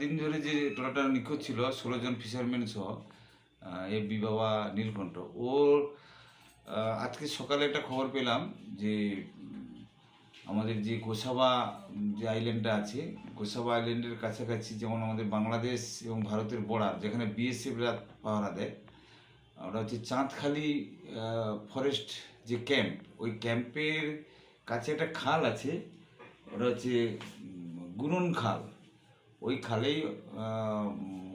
দিন ধরে যে ট্রলারটা নিখোঁজ ছিল, ষোলো জন ফিশারম্যান সহ এ বি বাবা নীলকণ্ঠ ওর আজকে সকালে একটা খবর পেলাম যে, আমাদের যে গোসাবা যে আইল্যান্ডটা আছে গোসাবা আইল্যান্ডের কাছাকাছি যেমন আমাদের বাংলাদেশ এবং ভারতের বর্ডার যেখানে বিএসএফরা পাহারা দেয়, ওটা হচ্ছে চাঁদখালি ফরেস্ট যে ক্যাম্প ওই ক্যাম্পের কাছে একটা খাল আছে, ওটা হচ্ছে গুনন খাল। ওই খালেই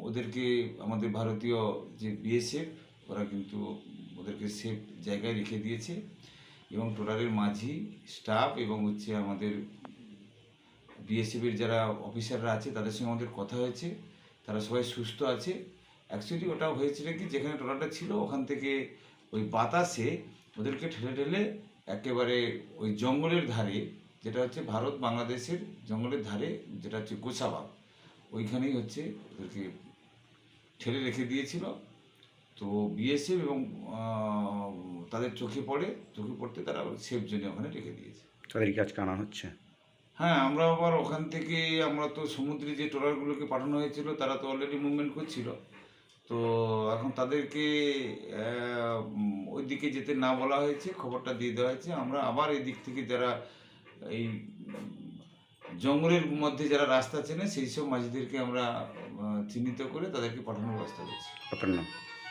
ওদেরকে আমাদের ভারতীয় যে বিএসএফ, ওরা কিন্তু ওদেরকে সেফ জায়গায় রেখে দিয়েছে এবং টোলারের মাঝি স্টাফ এবং হচ্ছে আমাদের বিএসএফের যারা অফিসাররা আছে, তাদের সঙ্গে আমাদের কথা হয়েছে, তারা সবাই সুস্থ আছে। অ্যাকচুয়ালি ওটা হয়েছিল কি, যেখানে ট্রলারটা ছিল ওখান থেকে ওই বাতাসে ওদেরকে ঠেলে ঠেলে একেবারে ওই জঙ্গলের ধারে, যেটা হচ্ছে ভারত বাংলাদেশের জঙ্গলের ধারে, যেটা হচ্ছে গোসাবাগ ওইখানেই হচ্ছে ওদেরকে ঠেলে রেখে দিয়েছিল। তো বিএসএফ এবং তাদের চোখে পড়ে চোখে পড়তে তারা সেফ জোনে ওখানে রেখে দিয়েছে। তাদেরকে আজকে আনা হচ্ছে? হ্যাঁ আমরা আবার ওখান থেকে আমরা তো সমুদ্রে যে ট্রলারগুলোকে পাঠানো হয়েছিল তারা তো অলরেডি মুভমেন্ট করছিল। তো এখন তাদেরকে ওই দিকে যেতে না বলা হয়েছে খবরটা দিয়ে দেওয়া হয়েছে। আমরা আবার এই দিক থেকে যারা এই জঙ্গলের মধ্যে যারা রাস্তা চেনে সেই সব মাঝিদেরকে আমরা চিহ্নিত করে তাদেরকে পাঠানোর ব্যবস্থা করছি। আপনার নাম?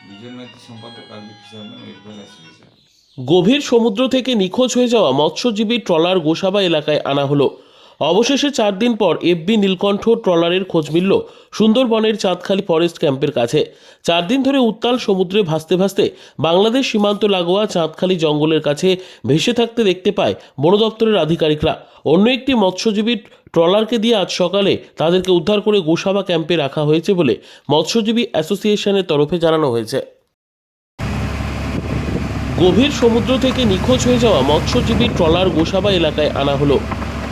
বিজয় মাইতি সম্পাদক ওয়েলফেয়ার অ্যাসোসিয়েশন গভীর সমুদ্র থেকে নিখোঁজ হয়ে যাওয়া মৎস্যজীবী ট্রলার গোসাবা এলাকায় আনা হলো। অবশেষে চার দিন পর এফবি নীলকণ্ঠ ট্রলারের খোঁজ মিলল সুন্দরবনের চাঁদখালি ফরেস্ট ক্যাম্পের কাছে। চার দিন ধরে উত্তাল সমুদ্রে ভাসতে ভাসতে বাংলাদেশ সীমান্ত লাগোয়া চাঁদখালি জঙ্গলের কাছে ভেসে থাকতে দেখতে পায় বন দপ্তরের আধিকারিকরা। অন্য একটি মৎস্যজীবী ট্রলারকে দিয়ে আজ সকালে তাদেরকে উদ্ধার করে গোসাবা ক্যাম্পে রাখা হয়েছে বলে মৎস্যজীবী অ্যাসোসিয়েশনের তরফে জানানো হয়েছে। গভীর সমুদ্র থেকে নিখোঁজ হয়ে যাওয়া মৎস্যজীবী ট্রলার গোসাবা এলাকায় আনা হলো।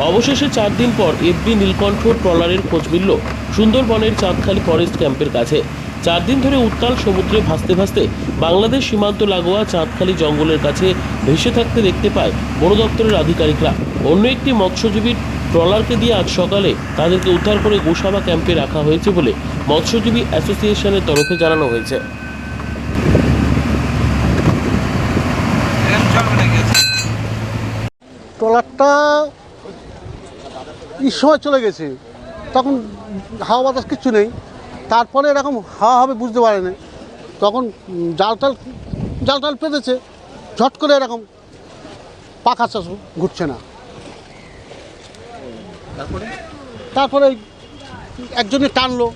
অবশেষে চার দিন পর এফবি নীলকণ্ঠ ট্রলারের খোঁজ মিলল সুন্দরবনের চাঁদখালি ফরেস্ট ক্যাম্পের কাছে। চার দিন ধরে উত্তাল সমুদ্রে ভাসতে ভাসতে বাংলাদেশ সীমান্ত লাগোয়া চাঁদখালি জঙ্গলের কাছে ভেসে থাকতে দেখতে পায় বন দপ্তরের আধিকারিকরা। অন্য একটি মৎস্যজীবী ট্রলারকে দিয়ে আজ সকালে তাদেরকে উদ্ধার করে গোসাবা ক্যাম্পে রাখা হয়েছে বলে মৎস্যজীবী অ্যাসোসিয়েশনের তরফে জানানো হয়েছে। ট্রলারটা এই সময় চলে গেছে। তখন হাওয়া বাতাস কিচ্ছু নেই। তারপরে এরকম হাওয়া হবে বুঝতে পারে না। তখন জাল টাল জাল টাল পেতেছে। ঝট করে এরকম পাখা চাষ ঘুরছে না। তারপরে? তারপরে একজনে টানলো।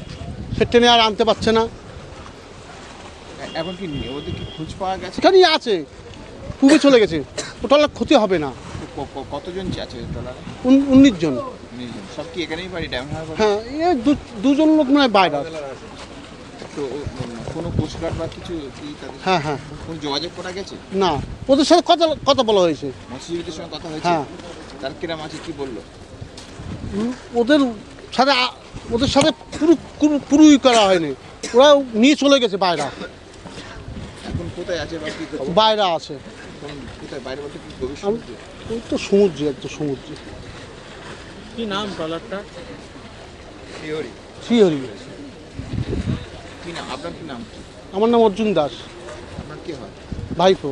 সে টেনে আর আনতে পারছে না। এখন কি ওদের কি খোঁজ পাওয়া গেছে? আছে। পুবে চলে গেছে। ওটা ক্ষতি হবে না। কতজন আছে ট্রলারে উনিশ জন। সব কি এখানেই বাড়ি ড্যাম হ্যাঁ এ দুজন লোক মানে বাইরে। তো কোনো কোস্টগার্ড বা কিছু কি তাদের হ্যাঁ হ্যাঁ। কোনো যোগাযোগ করা গেছে? না ওদের সাথে কথা কথা বলা হয়েছে। মৎস্যজীবীদের সঙ্গে কথা হয়েছে? হ্যাঁ। তার কিরাম আছে কি বলল? ওদের সাথে ওদের সাথে পুরো পুরো- পুরোই করা হয়নি। ওরা নিয়ে চলে গেছে বাইরে। এখন কোথায় আছে বাইরে আছে। কোন কোথায়? বাইরে বলতে কি ওই তো সমুদ্রে একদম সমুদ্রে। কি নাম ট্রলারটা? কি নাম? আপনার কি নাম? আমার নাম অর্জুন দাস। আপনার কি হয়? ভাইপো।